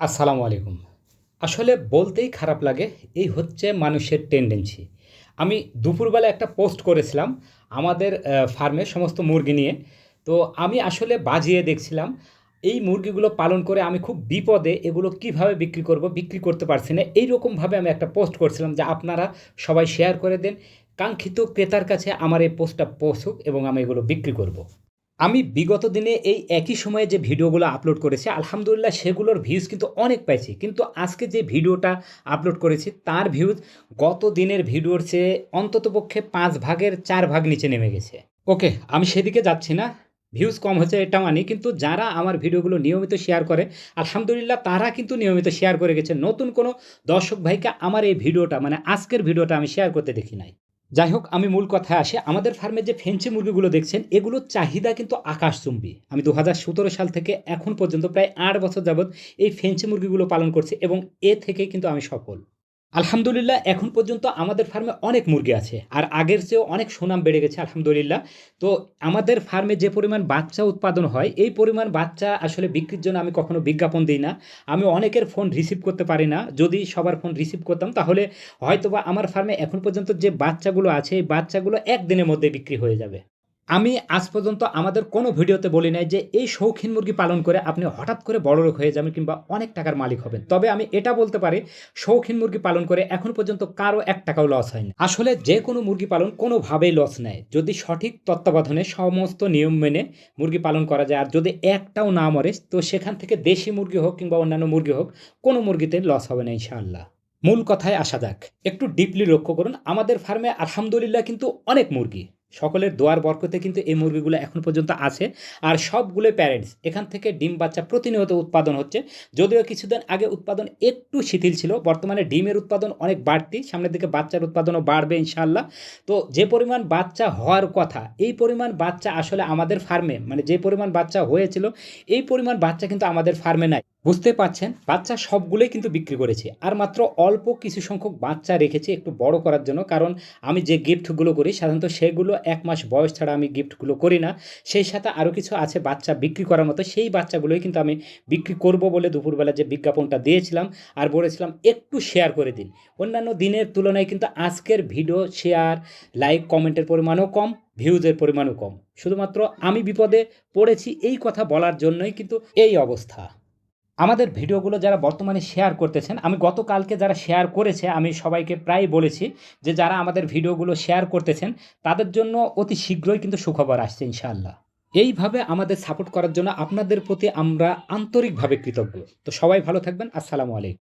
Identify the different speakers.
Speaker 1: আসসালামু আলাইকুম। আসলে বলতেই খারাপ লাগে, এই হচ্ছে মানুষের টেন্ডেন্সি আমি দুপুরবেলা একটা পোস্ট করেছিলাম আমাদের ফার্মে সমস্ত মুরগি নিয়ে। তো আমি আসলে বাজিয়ে দেখছিলাম, এই মুরগিগুলো পালন করে আমি খুব বিপদে, এগুলো কীভাবে বিক্রি করব, বিক্রি করতে পারছি না, এইরকমভাবে আমি একটা পোস্ট করছিলাম যে আপনারা সবাই শেয়ার করে দেন। কাঙ্ক্ষিত ক্রেতার কাছে আমার এই পোস্টটা পৌঁছুক এবং আমি এগুলো বিক্রি করব। আমি বিগত দিনে এই একই সময়ে যে ভিডিওগুলো আপলোড করেছি, আলহামদুলিল্লাহ সেগুলোর ভিউজ কিন্তু অনেক পাইছি। কিন্তু আজকে যে ভিডিওটা আপলোড করেছি, তার ভিউজ গত দিনের ভিডিওর চেয়ে অন্ততপক্ষে পাঁচ ভাগের চার ভাগ নিচে নেমে গেছে। ওকে আমি সেদিকে যাচ্ছি না। ভিউজ কম হচ্ছে এটা মানি কিন্তু যারা আমার ভিডিওগুলো নিয়মিত শেয়ার করে, আলহামদুলিল্লাহ তারা কিন্তু নিয়মিত শেয়ার করে গেছে। নতুন কোনো দর্শক ভাইকে আমার এই ভিডিওটা মানে আজকের ভিডিওটা আমি শেয়ার করতে দেখি নাই। যাই হোক আমি মূল কথায় আসি। আমাদের ফার্মে যে ফেন্সি মুরগিগুলো দেখছেন, এগুলোর চাহিদা কিন্তু আকাশচুম্বী। আমি দু হাজার সতেরো সাল থেকে এখন পর্যন্ত প্রায় আট বছর যাবৎ এই ফেন্সি মুরগিগুলো পালন করছি এবং এ থেকে কিন্তু আমি সফল। আলহামদুলিল্লাহ, এখন পর্যন্ত আমাদের ফার্মে অনেক মুরগি আছে, আর আগের চেয়েও অনেক সুনাম বেড়ে গেছে, আলহামদুলিল্লাহ। তো আমাদের ফার্মে যে পরিমাণ বাচ্চা উৎপাদন হয়, এই পরিমাণ বাচ্চা আসলে বিক্রির জন্য আমি কখনো বিজ্ঞাপন দিই না। আমি অনেকের ফোন রিসিভ করতে পারি না, যদি সবার ফোন রিসিভ করতাম, তাহলে হয়তোবা আমার ফার্মে এখন পর্যন্ত যে বাচ্চাগুলো আছে, এই বাচ্চাগুলো একদিনের মধ্যে বিক্রি হয়ে যাবে। আমি আজ পর্যন্ত আমাদের কোনো ভিডিওতে বলি নাই যে এই শৌখিন মুরগি পালন করে আপনি হঠাৎ করে বড় লোক হয়ে যাবেন কিংবা অনেক টাকার মালিক হবেন। তবে আমি এটা বলতে পারি, শৌখিন মুরগি পালন করে এখন পর্যন্ত কারও এক টাকাও লস হয়নি। আসলে যে কোনো মুরগি পালন কোনোভাবেই লস নেয়। যদি সঠিক তত্ত্বাবধানে সমস্ত নিয়ম মেনে মুরগি পালন করা যায়, আর যদি একটাও না মরে, তো সেখান থেকে দেশি মুরগি হোক কিংবা অন্যান্য মুরগি হোক, কোনো মুরগিতে লস হবে না ইনশাআল্লাহ। মূল কথায় আসা যাক। একটু ডিপলি লক্ষ্য করুন, আমাদের ফার্মে আলহামদুলিল্লাহ কিন্তু অনেক মুরগি। সকলের দোয়ার বরকতে কিন্তু এই মুরগিগুলো এখন পর্যন্ত আছে। আর সবগুলো প্যারেন্টস এখান থেকে ডিম বাচ্চা প্রতিনিয়ত উৎপাদন হচ্ছে। যদিও কিছুদিন আগে উৎপাদন একটু শিথিল ছিল, বর্তমানে ডিমের উৎপাদন অনেক বাড়তি, সামনের দিকে বাচ্চার উৎপাদনও বাড়বে ইনশাল্লাহ তো যে পরিমাণ বাচ্চা হওয়ার কথা, এই পরিমাণ বাচ্চা আসলে আমাদের ফার্মে মানে যে পরিমাণ বাচ্চা হয়েছিল, এই পরিমাণ বাচ্চা কিন্তু আমাদের ফার্মে নাই। বুঝতে পাচ্ছেন বাচ্চা সবগুলোই কিন্তু বিক্রি করেছি। আর মাত্র অল্প কিছু সংখ্যক বাচ্চা রেখেছি একটু বড় করার জন্য, কারণ আমি যে গিফটগুলো করি, সাধারণত সেগুলো এক মাস বয়স ছাড়া আমি গিফটগুলো করি না। সেই সাথে আরও কিছু আছে বাচ্চা বিক্রি করার মতো, সেই বাচ্চাগুলোই কিন্তু আমি বিক্রি করব বলে দুপুরবেলা যে বিজ্ঞাপনটা দিয়েছিলাম আর বলেছিলাম, একটু শেয়ার করে দিন। অন্যান্য দিনের তুলনায় কিন্তু আজকের ভিডিও শেয়ার লাইক কমেন্টের পরিমাণও কম ভিউজের পরিমাণও কম। শুধুমাত্র আমি বিপদে পড়েছি এই কথা বলার জন্যই কিন্তু এই অবস্থা। আমাদের ভিডিওগুলো যারা বর্তমানে শেয়ার করতেছেন, আমি গতকালকে যারা শেয়ার করেছে, আমি সবাইকে প্রায় বলেছি যে যারা আমাদের ভিডিওগুলো শেয়ার করতেছেন, তাদের জন্য অতি শীঘ্রই কিন্তু সুখবর আসছে ইনশাআল্লাহ। এইভাবে আমাদের সাপোর্ট করার জন্য আপনাদের প্রতি আমরা আন্তরিকভাবে কৃতজ্ঞ। তো সবাই ভালো থাকবেন, আসসালামু আলাইকুম।